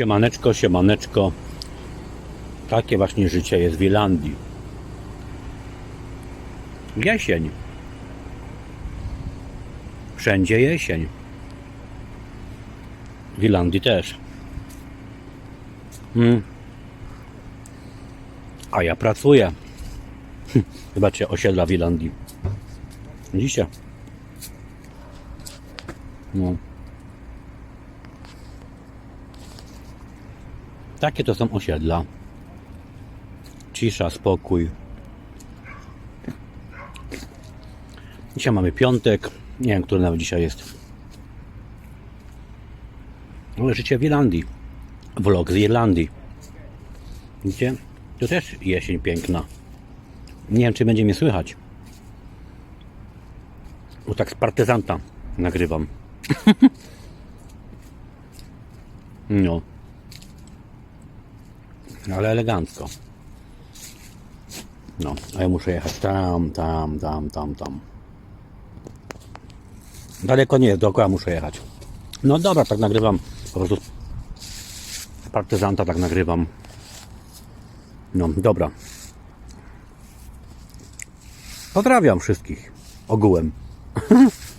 Siemaneczko, siemaneczko. Takie właśnie życie jest w Irlandii. Jesień. Wszędzie jesień. W Irlandii też. Mm. A ja pracuję. Zobaczcie, osiedla w Irlandii. Widzicie? No. Takie to są osiedla. Cisza, spokój. Dzisiaj mamy piątek. Nie wiem, który nawet dzisiaj jest. Ale życie w Irlandii. Vlog z Irlandii. Widzicie? Tu też jesień piękna. Nie wiem, czy będzie mnie słychać. Bo tak z partyzanta nagrywam. no. Ale elegancko. No, a ja muszę jechać tam, tam, tam, tam, tam. Daleko nie jest, dookoła muszę jechać. No dobra, tak nagrywam. Po prostu partyzanta tak nagrywam. No, dobra. Pozdrawiam wszystkich ogółem.